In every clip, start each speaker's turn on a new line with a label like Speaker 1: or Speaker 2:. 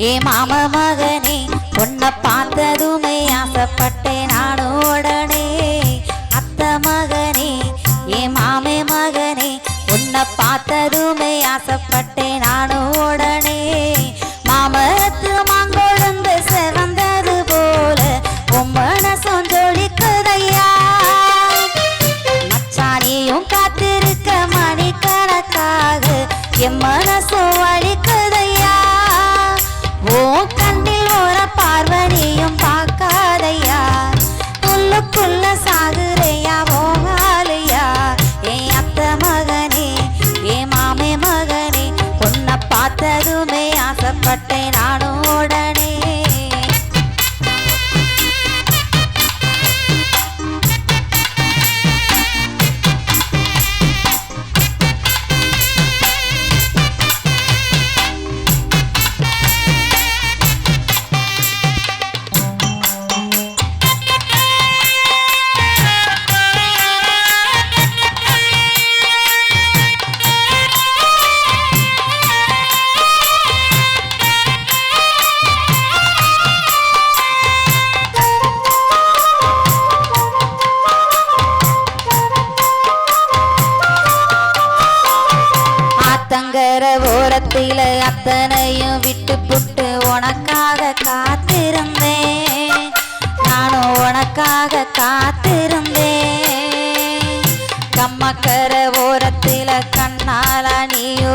Speaker 1: ஏ மாம மகனே பொண்ணை பார்த்ததுமே ஆசைப்பட்டேன் நானும் உடனே அத்த மகனே ஏ மாமே மகனே உன்னை பார்த்ததுமே ஆசைப்பட்டேன் நானும் ஆத்தங்கர ஓரத்தில அத்தனையும் விட்டு புட்டு உனக்காக காத்திருந்தேன். நானும் உனக்காக காத்திருந்தேன். கம்மக்கர ஓரத்தில கண்ணால நீயும்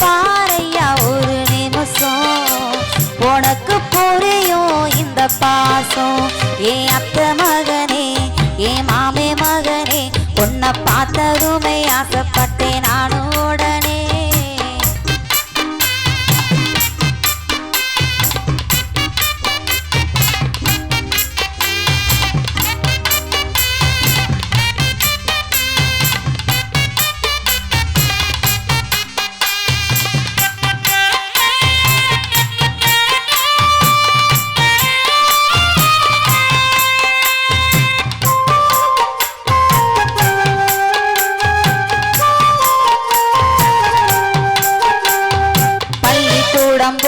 Speaker 1: பாறையா ஒரு நிமிஷம். உனக்கு புரியும் இந்த பாசம். ஏன் அத்த மகனே ஏன் மாமே மகனே உன்னை பார்த்ததுமே ஆசை.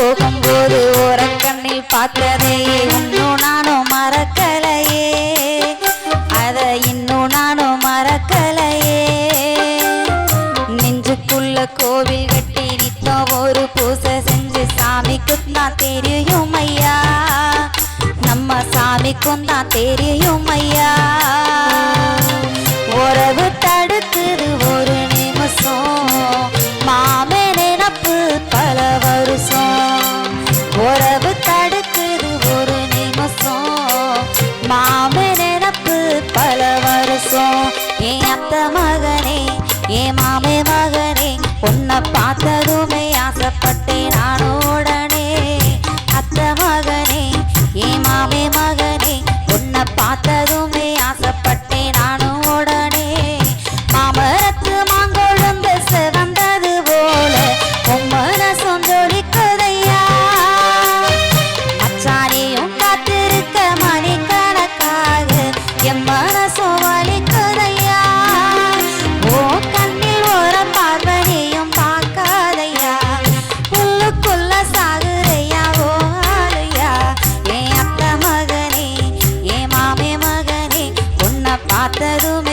Speaker 1: போகும்போது ஓரக்கண்ணில் பார்த்ததையே இன்னும் நானும் மறக்கலையே. அதை இன்னும் நானும் மறக்கலையே. நெஞ்சுக்குள்ள கோவில் கட்டி நித்தம் ஒரு பூசை செஞ்சு சாமிக்கும் தான் தெரியும் ஐயா. நம்ம சாமிக்கும் தான் தெரியும் ஐயா. உறவு தடுக்குது ஒரு மாமே நினப்பு பல வருஷம். என் அத்த மகனே என் மாமே மகனே உன்னை பார்த்ததுமே ஆசைப்பட்ட 在多